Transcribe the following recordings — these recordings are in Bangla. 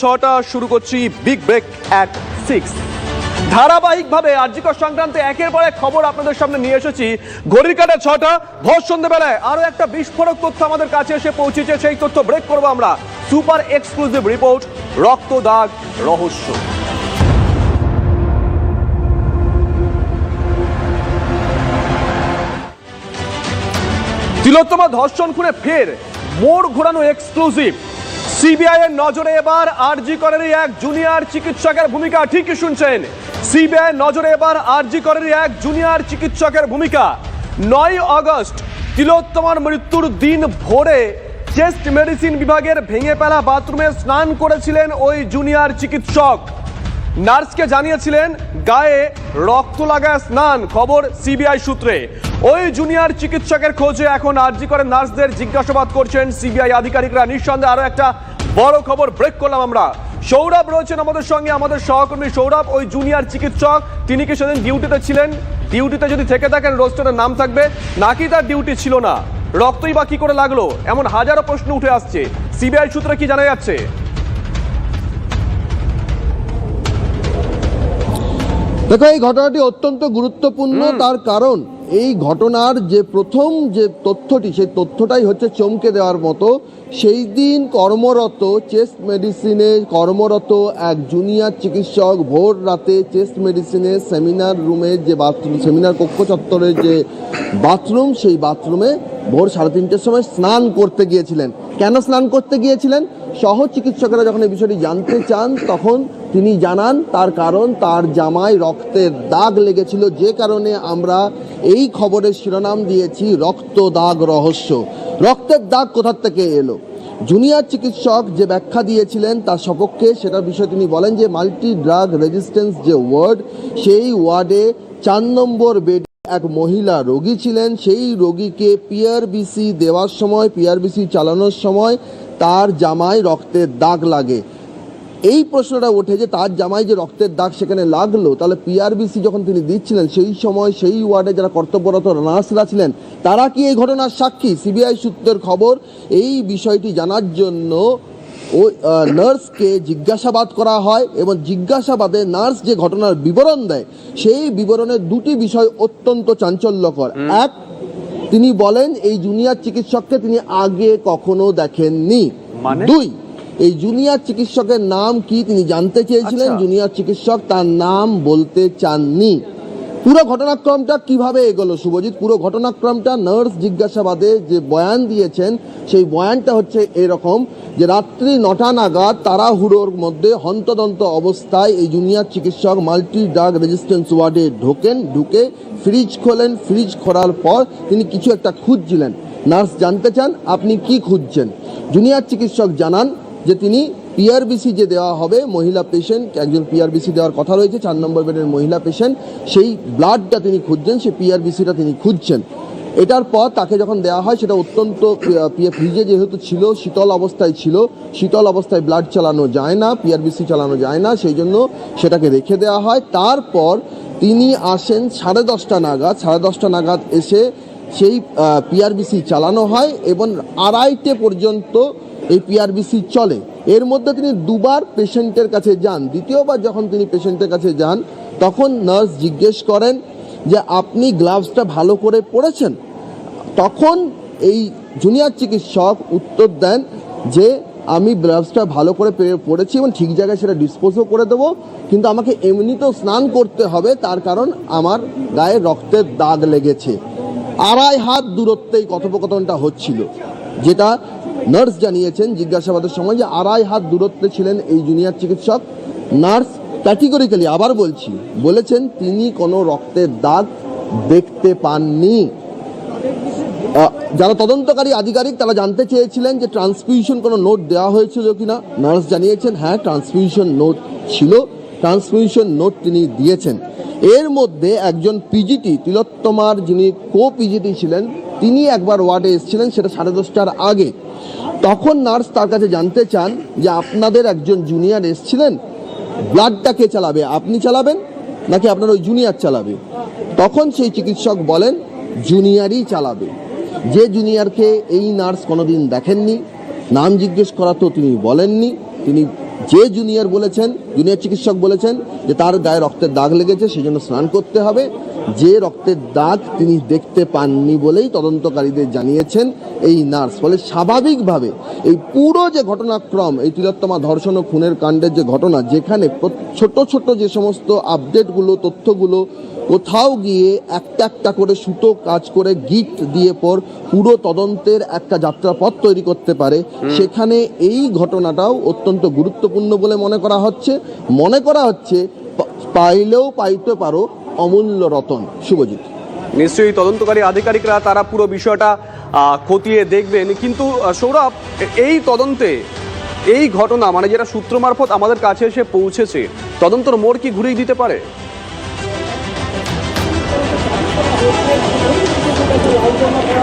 ছটা শুরু করছি বিগ ব্রেক অ্যাট সিক্স ধারাবাহিকভাবে আর্যিকর সংক্রান্তে একের পর এক খবর আপনাদের সামনে নিয়ে এসেছি। ঘড়ির কাটা ছটা, ভোর সন্ধ্যেবেলায় আরও একটা বিস্ফোরক তথ্য আমাদের কাছে এসে পৌঁছেছে, সেই তথ্য ব্রেক করব আমরা। সুপার এক্সক্লুসিভ রিপোর্ট রক্ত দাগ, রহস্য। তিলোত্তমা ধর্ষণ খুনে ফের, মোড় ঘোরানো এক্সক্লুসিভ সিবিআই এর নজরে এবার আরজি করেরই এক জুনিয়র চিকিৎসকের ভূমিকা, ঠিকই শুনছেন। সিবিআই নজরে এবার আরজি করেরই এক জুনিয়র চিকিৎসকের ভূমিকা। নয় আগস্ট তিলোত্তমার মৃত্যুর দিন ভোরে চেস্ট মেডিসিন বিভাগের ভেঙে ফেলা বাথরুমে স্নান করেছিলেন ওই জুনিয়র চিকিৎসক। নার্সকে জানিয়েছিলেন, গায়ে রক্ত লাগা স্নান, খবর সিবিআই সূত্রে। ওই জুনিয়র চিকিৎসকের খোঁজে এখন আরজি করে নার্সদের জিজ্ঞাসাবাদ করছেন সিবিআই আধিকারিকরা। নিঃসন্দেহে আরও একটা বড় খবর ব্রেক করলাম আমরা। সৌরভ রয়েছেন আমাদের সঙ্গে, আমাদের সহকর্মী সৌরভ, ওই জুনিয়র চিকিৎসক। তিনি কি সেদিন ডিউটিতে ছিলেন? ডিউটিতে যদি থেকে থাকেন, রোস্টারের নাম থাকবে। নাকি তার ডিউটি ছিল না? রক্তই বা কি করে লাগল? এমন হাজারো প্রশ্ন উঠে আসছে। সিবিআই সূত্রে কি জানা যাচ্ছে? দেখো এই ঘটনাটি অত্যন্ত গুরুত্বপূর্ণ। তার কারণ এই ঘটনার যে প্রথম যে তথ্যটি সেই তথ্যটাই হচ্ছে চমকে দেওয়ার মতো। সেই দিন কর্মরত চেস্ট মেডিসিনে কর্মরত এক জুনিয়র চিকিৎসক ভোর রাতে চেস্ট মেডিসিনে সেমিনার রুমের যে বাথরুম সেমিনার কক্ষ চত্বরের যে বাথরুম সেই বাথরুমে ভোর সাড়ে তিনটের সময় স্নান করতে গিয়েছিলেন। কেন স্নান করতে গিয়েছিলেন? সহ চিকিৎসকেরা যখন এই বিষয়টি জানতে চান, তখন তিনি জানান, তার কারণ তার জামায় রক্তের দাগ লেগেছিল। যে কারণে আমরা এই খবরের শিরোনাম দিয়েছি, রক্ত দাগ রহস্য। রক্তের দাগ কোথার থেকে এলো? জুনিয়র চিকিৎসক যে ব্যাখ্যা দিয়েছিলেন তার সপক্ষে সেটার বিষয়ে তিনি বলেন যে মাল্টি ড্রাগ রেজিস্ট্যান্স যে ওয়ার্ড, সেই ওয়ার্ডে চার নম্বর বেড এক মহিলা রোগী ছিলেন। সেই রোগীকে পিআরবিসি দেওয়ার সময় পিআরবিসি চালানোর সময় তার জামায় রক্তের দাগ লাগে। এই প্রশ্নটা ওঠে যে তার জামায় যে রক্তের দাগ সেখানে লাগল, তাহলে পিআরবিসি যখন তিনি দিচ্ছিলেন, সেই সময় সেই ওয়ার্ডে যারা কর্তব্যরত নার্সরা ছিলেন, তারা কি এই ঘটনার সাক্ষী? সিবিআই সূত্রের খবর, এই বিষয়টি জানার জন্য আহ, নার্সকে জিজ্ঞাসাবাদ করা হয় এবং জিজ্ঞাসাবাদে নার্স যে ঘটনার বিবরণ দেয় সেই বিবরণের দুটি বিষয় অত্যন্ত চাঞ্চল্যকর। এক তিনি বলেন এই জুনিয়র চিকিৎসককে তিনি আগে কখনো দেখেননি। মানে? দুই এই জুনিয়র চিকিৎসকের নাম কি তিনি জানতে চেয়েছিলেন? আচ্ছা। জুনিয়র চিকিৎসক তার নাম বলতে চাননি। পুরো ঘটনাক্রমটা কীভাবে এগোলো, শুভজিৎ? পুরো ঘটনাক্রমটা নার্স জিজ্ঞাসাবাদে যে বয়ান দিয়েছেন, সেই বয়ানটা হচ্ছে এরকম যে রাত্রি নটা নাগাদ তাড়াহুড়োর মধ্যে হন্তদন্ত অবস্থায় এই জুনিয়র চিকিৎসক মাল্টি ড্রাগ রেজিস্ট্যান্স ওয়ার্ডে ঢোকেন, ঢুকে ফ্রিজ খোলেন। ফ্রিজ খোলার পর তিনি কিছু একটা খুঁজছিলেন। নার্স জানতে চান, আপনি কি খুঁজছেন? জুনিয়র চিকিৎসক জানান যে তিনি পিআরবিসি যে দেওয়া হবে, মহিলা পেশেন্ট একজন পিআরবিসি দেওয়ার কথা রয়েছে, চার নম্বর বেডের মহিলা পেশেন্ট সেই ব্লাডটা তিনি খুঁজছেন, সেই পিআরবিসিটা তিনি খুঁজছেন। এটার পর তাকে যখন দেওয়া হয়, সেটা অত্যন্ত ফ্রিজে যেহেতু ছিল, শীতল অবস্থায় ছিল, শীতল অবস্থায় ব্লাড চালানো যায় না পিআরবিসি চালানো যায় না, সেই জন্য সেটাকে রেখে দেওয়া হয়। তারপর তিনি আসেন সাড়ে দশটা নাগাদ, সাড়ে দশটা নাগাদ এসে সেই পিআরবিসি চালানো হয় এবং আড়াইটে পর্যন্ত এই পিআরবিসি চলে। এর মধ্যে তিনি দুবার পেশেন্টের কাছে যান। দ্বিতীয়বার যখন তিনি পেশেন্টের কাছে যান, তখন নার্স জিজ্ঞেস করেন যে, আপনি গ্লাভসটা ভালো করে পরেছেন? তখন এই জুনিয়র চিকিৎসক উত্তর দেন যে, আমি গ্লাভসটা ভালো করে পরেছি এবং ঠিক জায়গায় সেটা ডিসপোজও করে দেবো, কিন্তু আমাকে এমনিতেও স্নান করতে হবে, তার কারণ আমার গায়ে রক্তের দাগ লেগেছে। আড়াই হাত দূরত্বে এই কথোপকথনটা হচ্ছিল, যেটা নার্স জানিয়েছেন, জিজ্ঞাসাবাদের সময় যে আড়াই হাত দূরত্বে ছিলেন এই জুনিয়র চিকিৎসক। নার্স ক্যাটিগরিক্যালি আবার বলছি, বলেছেন তিনি কোনো রক্তের দাগ দেখতে পাননি। যারা তদন্তকারী আধিকারিক তারা জানতে চেয়েছিলেন যে ট্রান্সফিউশন কোনো নোট দেওয়া হয়েছিল কিনা। নার্স জানিয়েছেন হ্যাঁ ট্রান্সফিউশন নোট ছিল। ট্রান্সফিউশন নোট তিনি দিয়েছেন। এর মধ্যে একজন পিজিটি তিলোত্তমার যিনি কো পিজিটি ছিলেন, তিনি একবার ওয়ার্ডে এসেছিলেন, সেটা সাড়ে দশটার আগে। তখন নার্স তার কাছে জানতে চান যে আপনাদের একজন জুনিয়র এসছিলেন, ব্লাডটা কে চালাবে, আপনি চালাবেন নাকি আপনার ওই জুনিয়র চালাবে? তখন সেই চিকিৎসক বলেন, জুনিয়রই চালাবে। যে জুনিয়রকে এই নার্স কোনোদিন দেখেননি, নাম জিজ্ঞেস করা তো তিনি বলেননি। তিনি যে জুনিয়র বলেছেন জুনিয়র চিকিৎসক বলেছেন যে তার গায়ে রক্তের দাগ লেগেছে সেই জন্য স্নান করতে হবে। যে রক্তের দাগ তিনি দেখতে পাননি বলেই তদন্তকারীদের জানিয়েছেন এই নার্স। ফলে স্বাভাবিকভাবে এই পুরো যে ঘটনাক্রম, এই তিলোত্তমা ধর্ষণ ও খুনের কাণ্ডের যে ঘটনা, যেখানে ছোট ছোট যে সমস্ত আপডেটগুলো তথ্যগুলো কোথাও গিয়ে একটা একটা করে সুতো কাজ করে গিফট দিয়ে পর পুরো তদন্তের একটা যাত্রাপথ তৈরি করতে পারে। সেখানে এই ঘটনাটাও অত্যন্ত গুরুত্বপূর্ণ বলে মনে করা হচ্ছে। মনে করা হচ্ছে পাইলেও পাইতে পারো অমূল্য রতন। শুভজিৎ। নিশ্চয়ই তদন্তকারী আধিকারিকরা তারা পুরো বিষয়টা আহ, খতিয়ে দেখবেন। কিন্তু সৌরভ এই তদন্তে এই ঘটনা মানে যেটা সূত্র মারফত আমাদের কাছে এসে পৌঁছেছে তদন্তর মোড় কি ঘুরিয়ে দিতে পারে?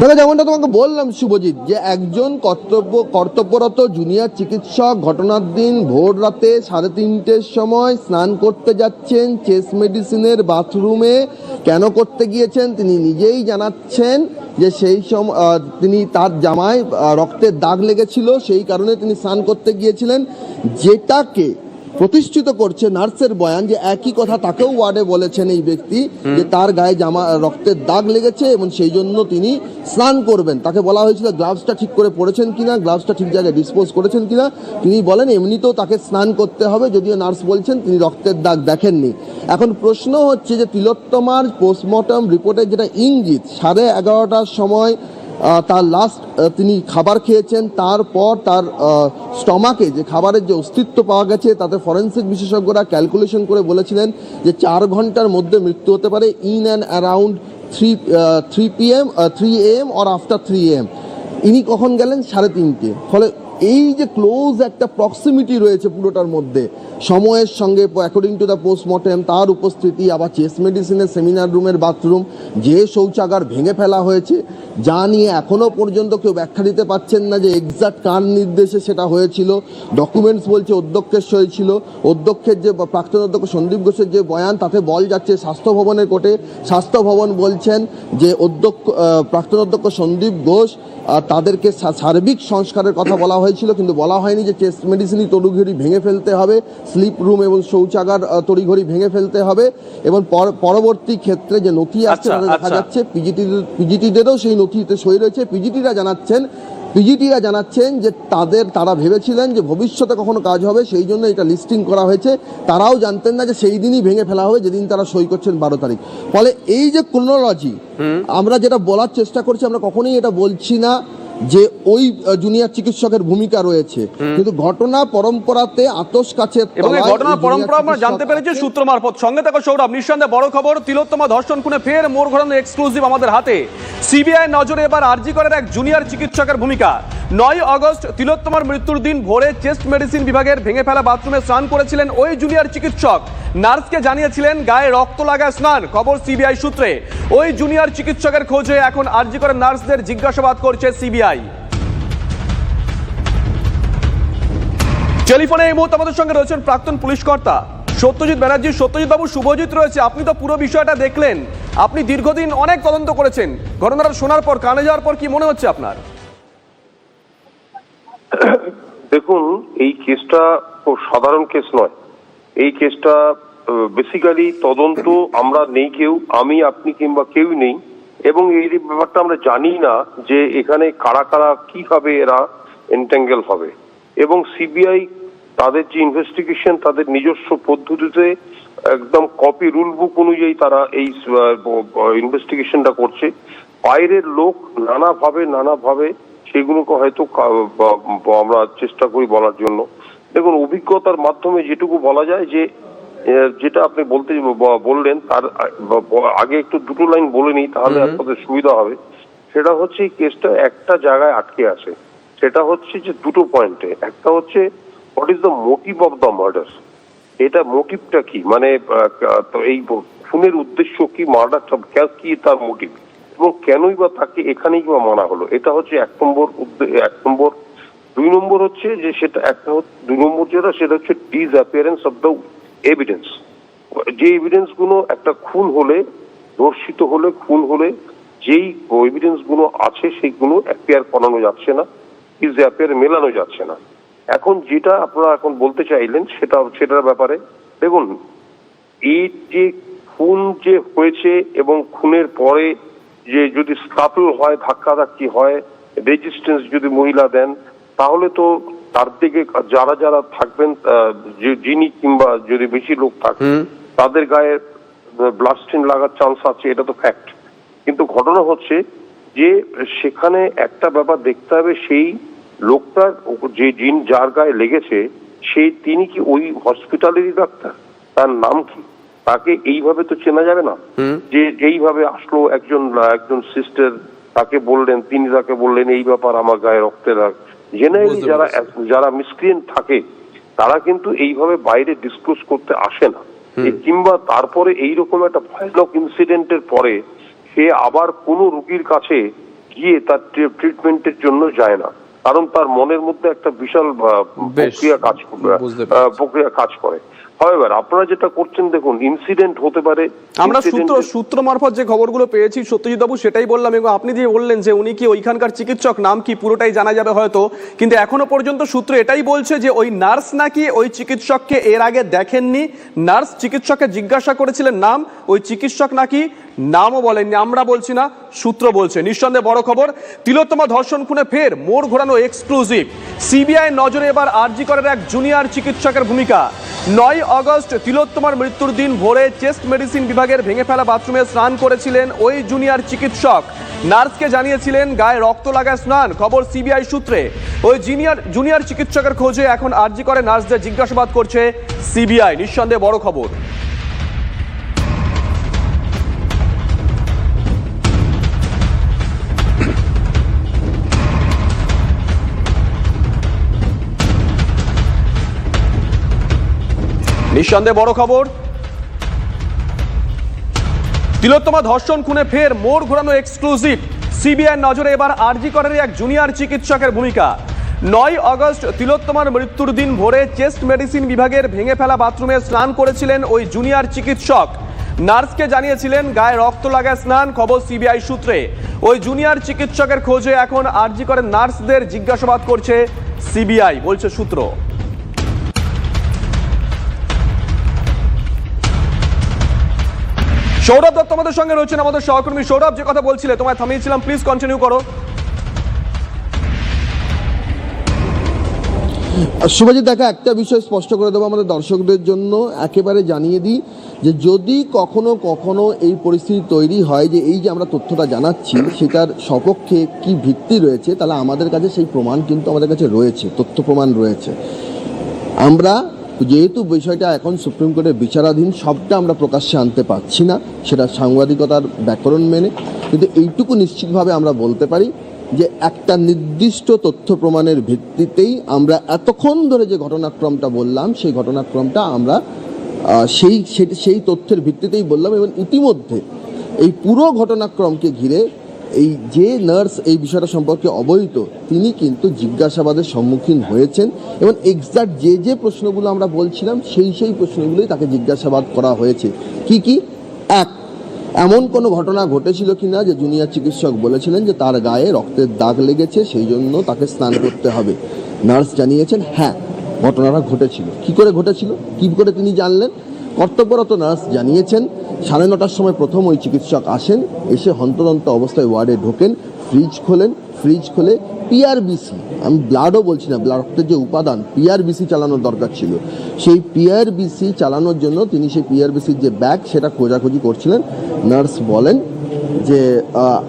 দেখো যেমনটা তোমাকে বললাম, শুভজিৎ, যে একজন কর্তব্য কর্তব্যরত জুনিয়র চিকিৎসক ঘটনার দিন ভোর রাতে সাড়ে তিনটের সময় স্নান করতে যাচ্ছেন চেস মেডিসিনের বাথরুমে কেন করতে গিয়েছেন? তিনি নিজেই জানাচ্ছেন যে সেই সময় তিনি তার জামায় রক্তের দাগ লেগেছিল, সেই কারণে তিনি স্নান করতে গিয়েছিলেন। যেটাকে প্রতিষ্ঠিত করছে নার্সের বয়ান যে একই কথা তাকেও ওয়ার্ডে বলেছেন এই ব্যক্তি যে তার গায়ে জামা রক্তের দাগ লেগেছে এবং সেই জন্য তিনি স্নান করবেন। তাকে বলা হয়েছিল গ্লাভসটা ঠিক করে পরেছেন কিনা গ্লাভসটা ঠিক জায়গায় ডিসপোজ করেছেন কিনা? তিনি বলেন এমনিতেও তাকে স্নান করতে হবে যদিও নার্স বলছেন তিনি রক্তের দাগ দেখেননি। এখন প্রশ্ন হচ্ছে যে তিলোত্তমার পোস্টমর্টম রিপোর্টের যেটা ইঙ্গিত সাড়ে এগারোটার সময় তার লাস্ট তিনি খাবার খেয়েছেন, তারপর তার স্টমাকে যে খাবারের যে অস্তিত্ব পাওয়া গেছে, তাতে ফরেন্সিক বিশেষজ্ঞরা ক্যালকুলেশন করে বলেছিলেন যে চার ঘণ্টার মধ্যে মৃত্যু হতে পারে in and around three three P M three M or after three M ইনি কখন গেলেন? সাড়ে তিনটে। ফলে এই যে ক্লোজ একটা প্রক্সিমিটি রয়েছে পুরোটার মধ্যে, সময়ের সঙ্গে অ্যাকর্ডিং টু দ্য পোস্টমর্টেম তার উপস্থিতি, আবার চেস্ট মেডিসিনের সেমিনার রুমের বাথরুম যে শৌচাগার ভেঙে ফেলা হয়েছে, যা নিয়ে এখনও পর্যন্ত কেউ ব্যাখ্যা দিতে পারছেন না যে এক্সাক্ট কার নির্দেশে সেটা হয়েছিল। ডকুমেন্টস বলছে অধ্যক্ষের সই ছিল। অধ্যক্ষের যে প্রাক্তন অধ্যক্ষ সন্দীপ ঘোষের যে বয়ান, তাতে বল যাচ্ছে স্বাস্থ্য ভবনের কোর্টে। স্বাস্থ্য ভবন বলছেন যে অধ্যক্ষ প্রাক্তন অধ্যক্ষ সন্দীপ ঘোষ তাদেরকে সার্বিক সংস্কারের কথা বলা হয়েছিল কিন্তু বলা হয়নি যে চেস্ট মেডিসিনই তড়িঘড়ি ভেঙে ফেলতে হবে স্লিপ রুম এবং শৌচাগার তড়িঘড়ি ভেঙে ফেলতে হবে এবং পর- পরবর্তী ক্ষেত্রে যে নথি আসছে আচ্ছা, দেখা আচ্ছা। যাচ্ছে পিজিটি পিজিটিদেরও সেই নথিতে সই রয়েছে। পিজিটিরা জানাচ্ছেন পিজিটিরা জানাচ্ছেন যে তাদের তারা ভেবেছিলেন যে ভবিষ্যতে কখনো কাজ হবে সেই জন্য এটা লিস্টিং করা হয়েছে। তারাও জানতেন না যে সেই দিনই ভেঙে ফেলা হবে যেদিন তারা সই করছেন বারো তারিখ। ফলে এই যে ক্রোনোলজি আমরা যেটা বলার চেষ্টা করছি আমরা কখনোই এটা বলছি না। যে ওই জুনিয়র চিকিৎসকের ভূমিকা রয়েছে। কিন্তু ঘটনা পরম্পরাতে আতস কাছে এবং এই পরম্পরা আমরা জানতে পেরেছি সূত্র মারফত। সঙ্গে থাকো সৌরভ নিঃসন্দেহে বড় খবর তিলোত্তমা ধর্ষণ খুনে ফের মোড় ঘোরানো এক্সক্লুসিভ আমাদের হাতে। সিবিআই নজরে এবার আরজি করের এক জুনিয়র চিকিৎসকের ভূমিকা। নয় আগস্ট তিলোত্তমার মৃত্যুর দিন ভোরে চেস্ট মেডিসিন বিভাগের ভেঙে ফেলা বাথরুমে স্নান করেছিলেন ওই জুনিয়র চিকিৎসক। নার্সকে জানিয়েছিলেন গায়ে রক্ত লাগায় স্নান, খবর সিবিআই সূত্রে। ওই জুনিয়র চিকিৎসকের খোঁজে এখন আরজি করে নার্সদের জিজ্ঞাসাবাদ করছে সিবিআই। টেলিফোনে এই মুহূর্তে আমাদের সঙ্গে রয়েছেন প্রাক্তন পুলিশ কর্তা সত্যজিৎ ব্যানার্জি। সত্যজিৎ বাবু শুভজিৎ রয়েছে। আপনি তো পুরো বিষয়টা দেখলেন। আপনি দীর্ঘদিন অনেক তদন্ত করেছেন। ঘটনাটা শোনার পর, কানে যাওয়ার পর কি মনে হচ্ছে আপনার? দেখুন, এই কেসটা সাধারণ কেস নয়। এই কেসটা বেসিক্যালি তদন্ত, আমরা নেই কেউ, আমি, আপনি কিংবা কেউই নেই। এবং এই ব্যাপারটা আমরা জানি না যে এখানে কারা কারা কীভাবে এরা এন্ট্যাঙ্গেল হবে। এবং সিবিআই তাদের যে ইনভেস্টিগেশন তাদের নিজস্ব পদ্ধতিতে একদম কপি রুল বুক অনুযায়ী তারা এই ইনভেস্টিগেশনটা করছে। বাইরের লোক নানাভাবে নানাভাবে সেগুলোকে হয়তো আমরা চেষ্টা করি বলার জন্য। দেখুন অভিজ্ঞতার মাধ্যমে যেটুকু বলা যায় যে যেটা আপনি বলতে বললেন তার আগে একটু দুটো লাইন বলে নিই তাহলে আপনাদের সুবিধা হবে। সেটা হচ্ছে এই কেসটা একটা জায়গায় আটকে আছে। সেটা হচ্ছে যে দুটো পয়েন্টে। একটা হচ্ছে what is the motive of the murder এটা মোটিভটা কি? মানে এই খুনের উদ্দেশ্য কি মার্ডারটা কি তার মোটিভ এবং কেনই বা তাকে এখানেই বা মানা হলো? এটা হচ্ছে এক নম্বর এক নম্বর দুই নম্বর হচ্ছে যে সেটা একটা দুই নম্বর যেটা, সেটা হচ্ছে ডিসঅ্যাপিয়ারেন্স অফ দ্য এভিডেন্স যে এভিডেন্সগুলো একটা খুন হলে ধর্ষিত হলে, খুন হলে, যেই এভিডেন্সগুলো আছে সেইগুলো অ্যাপিয়ার করানো যাচ্ছে না ডিসঅ্যাপিয়ার মেলানো যাচ্ছে না। এখন যেটা আপনারা এখন বলতে চাইলেন, সেটা সেটার ব্যাপারে, দেখুন, এই যে খুন যে হয়েছে এবং খুনের পরে যে যদি স্কাপল হয়, ধাক্কাধাক্কি হয় রেজিস্ট্যান্স যদি মহিলা দেন তাহলে তো তার দিকে যারা যারা থাকবেন যিনি কিংবা যদি বেশি লোক থাকে তাদের গায়ে ব্লাস্টিন লাগার চান্স আছে এটা তো ফ্যাক্ট কিন্তু ঘটনা হচ্ছে যে সেখানে একটা ব্যাপার দেখতে হবে সেই লোকটার যে জিন যার গায়ে লেগেছে সেই তিনি কি ওই হসপিটালেরই ডাক্তার তার নাম কি? তাকে এইভাবে তো চেনা যাবে না। যে এইভাবে আসলো একজন একজন সিস্টার তাকে বললেন তিনি তাকে বললেন এই ব্যাপার আমার গায়ে রক্তের জেনারেলি যারা যারা মিসক্রিয়েন্ট থাকে তারা কিন্তু এইভাবে বাইরে ডিসক্লোজ করতে আসে না। কিংবা তারপরে এইরকম একটা ভয়ানক ইনসিডেন্টের পরে সে আবার কোনো রুগীর কাছে গিয়ে তার ট্রিটমেন্টের জন্য যায় না। কারণ তার মনের মধ্যে একটা বিশাল প্রক্রিয়া কাজ প্রক্রিয়া কাজ করে। হয় আপনারা যেটা করছেন দেখুন ইনসিডেন্ট হতে পারে আমরা সূত্র সূত্র মারফত যে খবরগুলো পেয়েছি সত্যজিৎ বাবু সেটাই বললাম। এবং আপনি যে বললেন যে উনি কি ওইখানকার চিকিৎসক নাম কি পুরোটাই জানা যাবে হয়তো কিন্তু এখনও পর্যন্ত সূত্র এটাই বলছে যে ওই নার্স নাকি ওই চিকিৎসককে এর আগে দেখেননি। নার্স চিকিৎসককে জিজ্ঞাসা করেছিলেন নাম ওই চিকিৎসক নাকি নামও বলেননি। আমরা বলছি না সূত্র বলছে। নিঃসন্দেহে বড় খবর তিলোত্তমা ধর্ষণ খুনে ফের মোড় ঘোরানো এক্সক্লুসিভ সিবিআই নজরে এবার আরজি করের এক জুনিয়র চিকিৎসকের ভূমিকা। নয় অগস্ট তিলোত্তমার মৃত্যুর দিন ভোরে চেস্ট মেডিসিন বিভাগের ভেঙে ফেলা বাথরুমে স্নান করেছিলেন ওই জুনিয়র চিকিৎসক। নার্সকে জানিয়েছিলেন গায়ে রক্ত লাগায় স্নান, খবর সিবিআই সূত্রে। ওই জুনিয়র জুনিয়র চিকিৎসকের খোঁজে এখন আর্জি করে নার্সদের জিজ্ঞাসাবাদ করছে সিবিআই, নিঃসন্দেহে বড় খবর। নিঃসন্দেহে বড় খবর। তিলোত্তমা ধর্ষণ খুনে ফের মোড় ঘোরানো এক্সক্লুসিভ সিবিআই নজরে এবার আরজি করের এক জুনিয়র চিকিৎসকের ভূমিকা। নয় আগস্ট তিলোত্তমার মৃত্যুর দিন ভোরে চেস্ট মেডিসিন বিভাগের ভেঙে ফেলা বাথরুমে স্নান করেছিলেন ওই জুনিয়র চিকিৎসক। নার্সকে জানিয়েছিলেন গায়ে রক্ত লাগায় স্নান, খবর সিবিআই সূত্রে। ওই জুনিয়র চিকিৎসকের খোঁজে এখন আরজি করেন নার্সদের জিজ্ঞাসাবাদ করছে সিবিআই, বলছে সূত্র। সৌরভ দত্ত আমাদের সঙ্গে রয়েছেন, আমাদের সহকর্মী। সৌরভ, যে কথা বলছিলে, তোমায় থামিয়েছিলাম প্লিজ কন্টিনিউ করো। শুভজিৎ, দেখা, একটা বিষয় স্পষ্ট করে দেবো আমাদের দর্শকদের জন্য। একেবারে জানিয়ে দিই যে যদি কখনো কখনো এই পরিস্থিতি তৈরি হয় যে এই যে আমরা তথ্যটা জানাচ্ছি, সেটার সপক্ষে কি ভিত্তি রয়েছে, তাহলে আমাদের কাছে সেই প্রমাণ কিন্তু আমাদের কাছে রয়েছে, তথ্য প্রমাণ রয়েছে। আমরা যেহেতু বিষয়টা এখন সুপ্রিম কোর্টের বিচারাধীন, সবটা আমরা প্রকাশ্যে আনতে পারছি না। সেটা সাংবাদিকতার ব্যাকরণ মেনে। কিন্তু এইটুকু নিশ্চিতভাবে আমরা বলতে পারি যে একটা নির্দিষ্ট তথ্য প্রমাণের ভিত্তিতেই আমরা এতক্ষণ ধরে যে ঘটনাক্রমটা বললাম, সেই ঘটনাক্রমটা আমরা সেই, সেই- সেই তথ্যের ভিত্তিতেই বললাম এবং ইতিমধ্যে এই পুরো ঘটনাক্রমকে ঘিরে এই যে নার্স এই বিষয়টা সম্পর্কে অবহিত, তিনি কিন্তু জিজ্ঞাসাবাদের সম্মুখীন হয়েছেন এবং এক্সাক্ট যে যে প্রশ্নগুলো আমরা বলছিলাম, সেই সেই প্রশ্নগুলোই তাকে জিজ্ঞাসাবাদ করা হয়েছে। কি কি? এক, এমন কোনো ঘটনা ঘটেছিল কিনা যে জুনিয়র চিকিৎসক বলেছিলেন যে তার গায়ে রক্তের দাগ লেগেছে, সেই জন্য তাকে স্নান করতে হবে। নার্স জানিয়েছেন হ্যাঁ ঘটনাটা ঘটেছিল। কি করে ঘটেছিল? কি করে তিনি জানলেন? কর্তব্যরত নার্স জানিয়েছেন, সাড়ে নটার সময় প্রথম ওই চিকিৎসক আসেন, এসে হন্তদন্ত অবস্থায় ওয়ার্ডে ঢোকেন, ফ্রিজ খোলেন, ফ্রিজ খোলে পিআরবিসি আমি ব্লাডও বলছি না, ব্লাড রক্তের যে উপাদান পিআরবিসি চালানোর দরকার ছিল। সেই পিআরবিসি চালানোর জন্য তিনি সেই পিআরবিসির যে ব্যাগ, সেটা খোঁজাখুঁজি করছিলেন। নার্স বলেন যে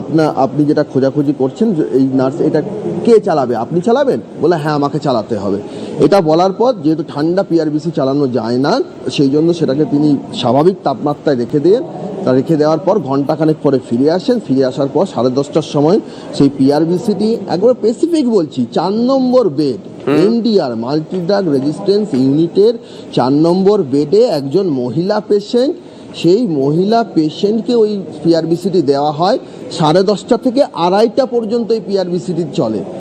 আপনা আপনি যেটা খোঁজাখুঁজি করছেন যে এই নার্স এটা কে চালাবে? আপনি চালাবেন? বলে হ্যাঁ আমাকে চালাতে হবে। এটা বলার পর যেহেতু ঠান্ডা পিআরবিসি চালানো যায় না সেই জন্য সেটাকে তিনি স্বাভাবিক তাপমাত্রায় রেখে দিয়ে তা রেখে দেওয়ার পর ঘন্টাখানেক পরে ফিরে আসেন। ফিরে আসার পর সাড়ে দশটার সময় সেই পিআরবিসিটি একবার স্পেসিফিক বলছি চার number bed MDR multi drug resistance ইউনিটের চার নম্বর বেডে একজন মহিলা পেশেন্ট সেই মহিলা পেশেন্টকে ওই পিআরবিসিটি দেওয়া হয় সাড়ে দশটা থেকে আড়াইটা পর্যন্ত এই পিআরবিসিটি চলে।